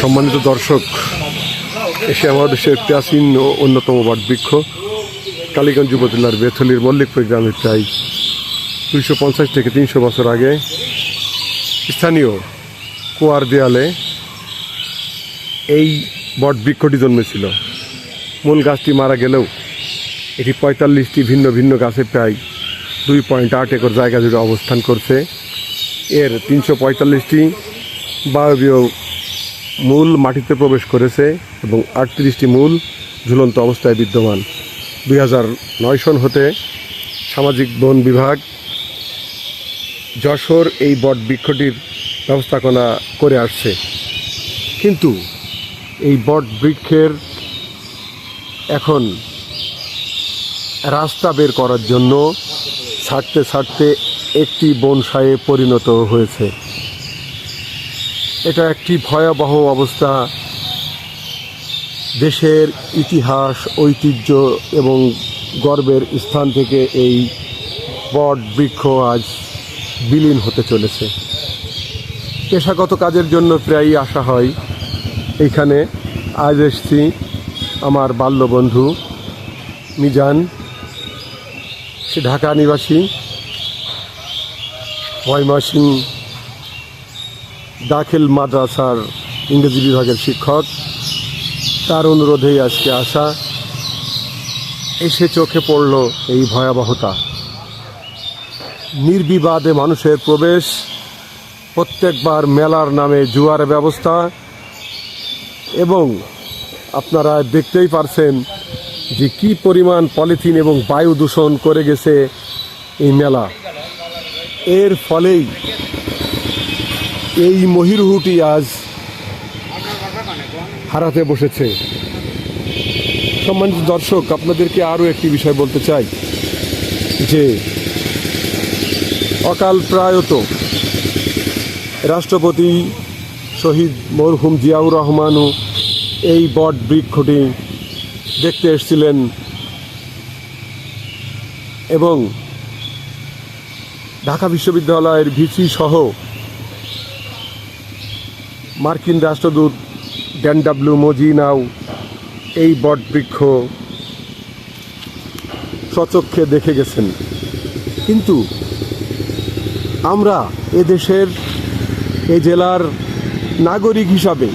সম্মানিত দর্শক এসে আমাদের দেশের প্রাচীন ও অন্যতম বটবৃক্ষ কালীগঞ্জ উপজেলার বেথলির মল্লিকপুর গ্রামে প্রায় দুইশো পঞ্চাশ থেকে তিনশো বছর আগে স্থানীয় কুয়ার দেয়ালে এই বটবৃক্ষটি জন্মেছিল। মূল গাছটি মারা গেলেও এটি পঁয়তাল্লিশটি ভিন্ন ভিন্ন গাছে প্রায় দুই পয়েন্ট আট একর জায়গা জুড়ে অবস্থান করছে। এর তিনশো পঁয়তাল্লিশটি বায়বীয় মূল মাটিতে প্রবেশ করেছে এবং আটত্রিশটি মূল ঝুলন্ত অবস্থায় বিদ্যমান। দুই হাজার নয় সন হতে সামাজিক বন বিভাগ যশোর এই বট বৃক্ষটির ব্যবস্থাপনা করে আসছে। কিন্তু এই বট বৃক্ষের এখন রাস্তা বের করার জন্য ছাড়তে ছাড়তে একটি বনসায়ে পরিণত হয়েছে। এটা একটি ভয়াবহ অবস্থা। দেশের ইতিহাস, ঐতিহ্য এবং গর্বের স্থান থেকে এই বট বৃক্ষ আজ বিলীন হতে চলেছে। পেশাগত কাজের জন্য প্রায়ই আসা হয়। এইখানে আজ এসছি আমার বাল্যবন্ধু মিজান। সে ঢাকা নিবাসী। ময়মাসিং দাখিল মাদ্রাসার ইংরেজি বিভাগের শিক্ষক। তার অনুরোধেই আজকে আসা এসে চোখে পড়ল এই ভয়াবহতা। নির্বিবাদে মানুষের প্রবেশ, প্রত্যেকবার মেলার নামে জুয়ার ব্যবস্থা এবং আপনারা দেখতেই পারছেন যে কি পরিমাণ পলিথিন এবং বায়ু দূষণ করে গেছে এই মেলা। এর ফলেই এই মহিরুহুটি আজ হারাতে বসেছে। সম্মানিত দর্শক, আপনাদেরকে আরও একটি বিষয় বলতে চাই যে, অকাল প্রায়ত রাষ্ট্রপতি শহীদ মরহুম জিয়াউর রহমানও এই বট বৃক্ষটি দেখতে এসেছিলেন এবং ঢাকা বিশ্ববিদ্যালয়ের ভিসি সহ মার্কিন রাষ্ট্রদূত ড্যান ডাব্লু মজিনাও এই বটবৃক্ষ সচক্ষে দেখে গেছেন। কিন্তু আমরা এদেশের এ জেলার নাগরিক হিসাবে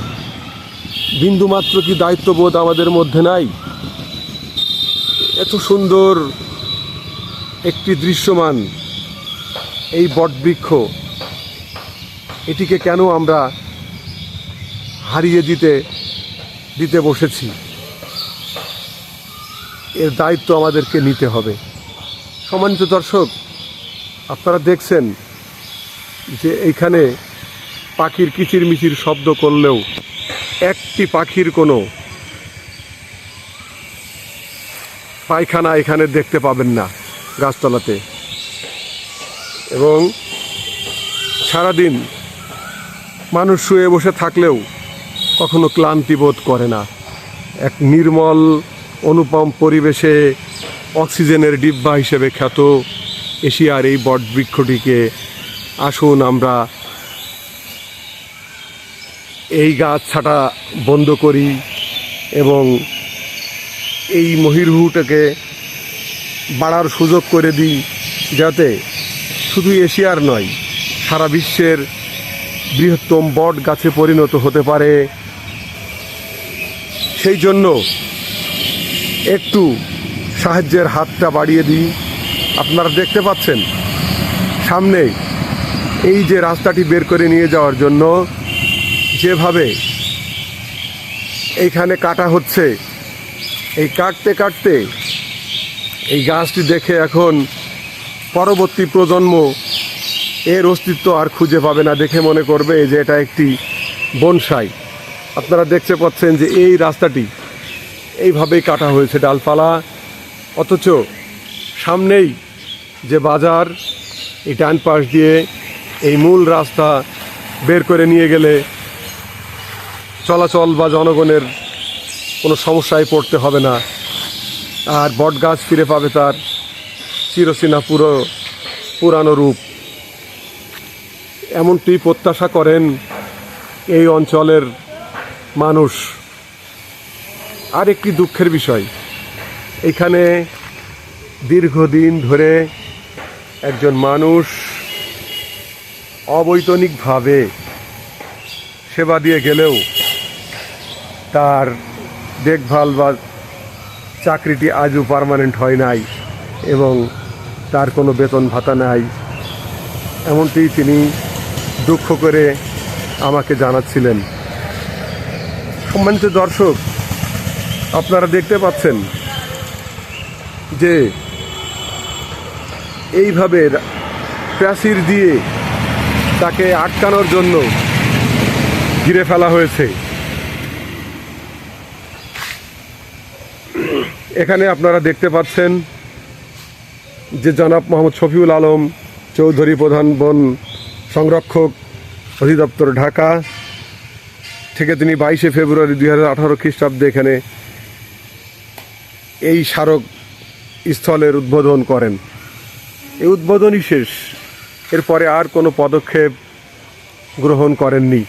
বিন্দুমাত্র কি দায়িত্ববোধ আমাদের মধ্যে নাই? এত সুন্দর একটি দৃশ্যমান এই বটবৃক্ষ এটিকে কেন আমরা হারিয়ে দিতে দিতে বসেছি। এর দায়িত্ব আমাদেরকে নিতে হবে। সম্মানিত দর্শক, আপনারা দেখছেন যে এইখানে পাখির কিচিরমিচির শব্দ করলেও একটি পাখির কোনো পায়খানা এখানে দেখতে পাবেন না গাছতলাতে। এবং সারাদিন মানুষ শুয়ে বসে থাকলেও কখনো ক্লান্তি বোধ করে না। এক নির্মল অনুপম পরিবেশে অক্সিজেনের ডিব্বা হিসেবে খ্যাত এশিয়ার এই বটবৃক্ষটিকে আসুন আমরা এই গাছ ছাটা বন্ধ করি এবং এই মহিরুহুটাকে বাড়ার সুযোগ করে দিই যাতে শুধু এশিয়ার নয়, সারা বিশ্বের বৃহত্তম বট গাছে পরিণত হতে পারে। সেই জন্য একটু সাহায্যের হাতটা বাড়িয়ে দিই। আপনারা দেখতে পাচ্ছেন, সামনে এই যে রাস্তাটি বের করে নিয়ে যাওয়ার জন্য যেভাবে এইখানে কাটা হচ্ছে, এই কাটতে কাটতে এই গাছটি দেখে এখন পরবর্তী প্রজন্ম এর অস্তিত্ব আর খুঁজে পাবে না, দেখে মনে করবে যে এটা একটি বনসাই। আপনারা দেখতে পাচ্ছেন যে এই রাস্তাটি এইভাবেই কাটা হয়েছে ডালপালা। অথচ সামনেই যে বাজার, এই ডান পাশ দিয়ে এই মূল রাস্তা বের করে নিয়ে গেলে চলাচল বা জনগণের কোনো সমস্যায় পড়তে হবে না। আর বটগাছ ফিরে পাবে তার চিরচেনা পুরো, পুরানো রূপ। এমনটি প্রত্যাশা করেন এই অঞ্চলের মানুষ। আর একটি দুঃখের বিষয়। এখানে দীর্ঘদিন ধরে একজন মানুষ অবৈতনিকভাবে সেবা দিয়ে গেলেও তার দেখভাল বা চাকরিটি আজও পারমানেন্ট হয় নাই এবং তার কোনো বেতন ভাতা নাই। এমনটি তিনি দুঃখ করে আমাকে জানাচ্ছিলেন। সম্মানিত দর্শক, আপনারা দেখতে পাচ্ছেন যে এইভাবে প্যাসির দিয়ে তাকে আটকানোর জন্য ঘিরে ফেলা হয়েছে। এখানে আপনারা দেখতে পাচ্ছেন যে জনাব মোহাম্মদ শফিউল আলম চৌধুরী প্রধান বন সংরক্ষক অধিদপ্তর ঢাকা থেকে তিনি বাইশে ফেব্রুয়ারি দুই হাজার আঠারো খ্রিস্টাব্দে এখানে এই স্মারক স্থলের উদ্বোধন করেন। এই উদ্বোধনই শেষ। এরপরে আর কোনো পদক্ষেপ গ্রহণ করেননি।